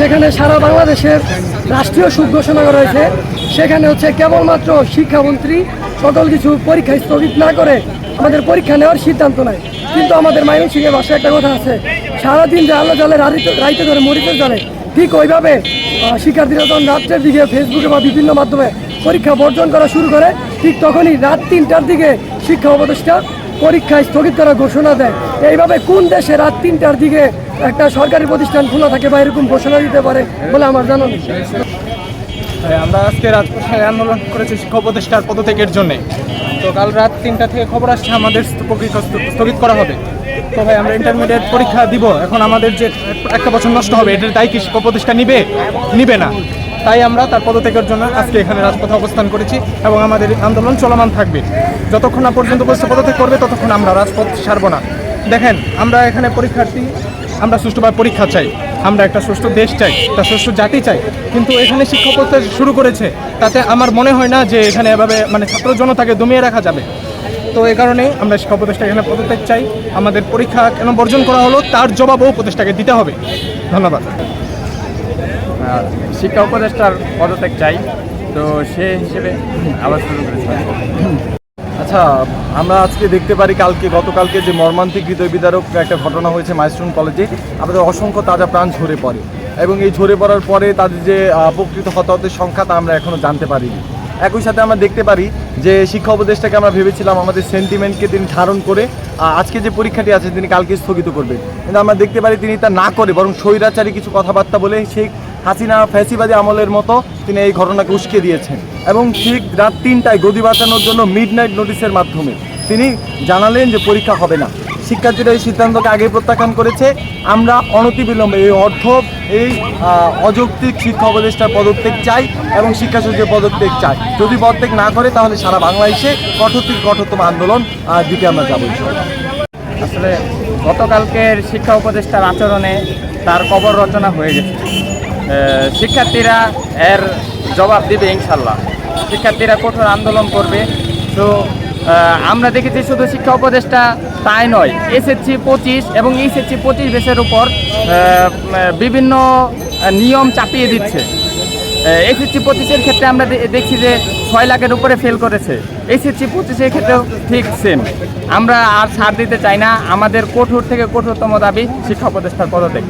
যেখানে সারা বাংলাদেশের রাষ্ট্রীয় সুখ ঘোষণা করা হয়েছে, সেখানে হচ্ছে কেবলমাত্র শিক্ষামন্ত্রী সকল কিছু পরীক্ষা স্থগিত না করে আমাদের পরীক্ষা নেওয়ার সিদ্ধান্ত নেয়। কিন্তু আমাদের মাইনসিংহের ভাষায় একটা কথা আছে, সারাদিন যে আলো জলে রাইতে ধরে মরিতে জলে ঠিক ওইভাবে শিক্ষার্থীরা যখন রাত্রের দিকে ফেসবুকে বা বিভিন্ন মাধ্যমে পরীক্ষা বর্জন করা শুরু করে, ঠিক তখনই রাত তিনটার দিকে শিক্ষা উপদেষ্টা পরীক্ষা স্থগিত করার ঘোষণা দেয়। এইভাবে কোন দেশে রাত তিনটার দিকে একটা সরকারি প্রতিষ্ঠান খোলা থাকে বা এরকম ঘোষণা দিতে পারে বলে আমার জানা নেই। হ্যাঁ, আমরা আজকে রাজপথে আন্দোলন করেছি শিক্ষা উপদেষ্টার পদত্যাগের জন্য। তো কাল রাত তিনটা থেকে খবর আসছে আমাদের স্থগিত করা হবে। তো ভাই আমরা ইন্টারমিডিয়েট পরীক্ষা দিব। এখন আমাদের যে একটা বছর নষ্ট হবে এটার দায় কি শিক্ষা উপদেষ্টা নিবে? নিবে না। তাই আমরা তার পদত্যাগের জন্য আজকে এখানে রাজপথে অবস্থান করেছি এবং আমাদের আন্দোলন চলমান থাকবে। যতক্ষণ না পর্যন্ত উপদেষ্টা পদত্যাগ করবে, ততক্ষণ আমরা রাজপথ ছাড়ব না। দেখেন, আমরা এখানে পরীক্ষার্থী, আমরা সুষ্ঠুভাবে পরীক্ষা চাই। আমরা একটা সুষ্ঠু দেশ চাই, একটা সুষ্ঠু জাতি চাই। কিন্তু এখানে শিক্ষা প্রত্যয় শুরু করেছে। তাতে আমার মনে হয় না যে এখানে এভাবে মানে ছাত্র জনতাকে দমিয়ে রাখা যাবে। তো এই কারণে আমরা শিক্ষা উপদেষ্টা এখানে পদত্যাগ চাই। আমাদের পরীক্ষা কেন বর্জন করা হলো, তার জবাবও উপদেষ্টাকে দিতে হবে। ধন্যবাদ। শিক্ষা উপদেষ্টার পদত্যাগ চাই। তো সে হিসেবে আবার শুরু আচ্ছা আমরা আজকে দেখতে পারি কালকে, গতকালকে যে মর্মান্তিক হৃদয় বিদারক একটা ঘটনা হয়েছে মাইস্ট্রোন কলেজে। আমাদের অসংখ্য তাজা প্রাণ ঝরে পড়ে এবং এই ঝরে পড়ার পরে তাদের যে প্রকৃত হতাহতের সংখ্যা তা আমরা এখনও জানতে পারিনি। একই সাথে আমরা দেখতে পারি যে, শিক্ষা উপদেষ্টাকে আমরা ভেবেছিলাম আমাদের সেন্টিমেন্টকে তিনি ধারণ করে আজকে যে পরীক্ষাটি আছে তিনি কালকে স্থগিত করবেন। কিন্তু আমরা দেখতে পারি তিনি তা না করে বরং স্বৈরাচারী কিছু কথাবার্তা বলে সেই হাসিনা ফ্যাসিবাদী আমলের মতো তিনি এই ঘটনাকে উস্কে দিয়েছেন। এবং ঠিক রাত তিনটায় গদি বাঁচানোর জন্য মিড নাইট নোটিশের মাধ্যমে তিনি জানালেন যে পরীক্ষা হবে না। শিক্ষার্থীরা এই সিদ্ধান্তকে আগে প্রত্যাখ্যান করেছে। আমরা অনতিবিলম্বে এই অর্থ, এই অযৌক্তিক শিক্ষা উপদেষ্টার পদত্যাগ চাই এবং শিক্ষা সচিবের পদত্যাগ চাই। যদি পদত্যাগ না করে, তাহলে সারা বাংলাদেশে কঠোর থেকে কঠোরতম আন্দোলন দিকে আমরা যাব। আসলে গতকালকের শিক্ষা উপদেষ্টার আচরণে তার কবর রচনা হয়ে গেছে। শিক্ষার্থীরা এর জবাব দিবে ইনশাল্লাহ। শিক্ষার্থীরা কঠোর আন্দোলন করবে। তো আমরা দেখেছি শুধু শিক্ষা উপদেষ্টা তাই নয় এসএসসি পঁচিশ এবং এসএসসি পঁচিশ বেসের উপর বিভিন্ন নিয়ম চাপিয়ে দিচ্ছে। এসএসসি পঁচিশের ক্ষেত্রে আমরা দেখছি যে ছয় লাখের উপরে ফেল করেছে। এসএসসি পঁচিশের ক্ষেত্রেও ঠিক সেম আমরা আর ছাড় দিতে চাই না। আমাদের কঠোর থেকে কঠোরতম দাবি শিক্ষা উপদেষ্টার পদত্যাগ।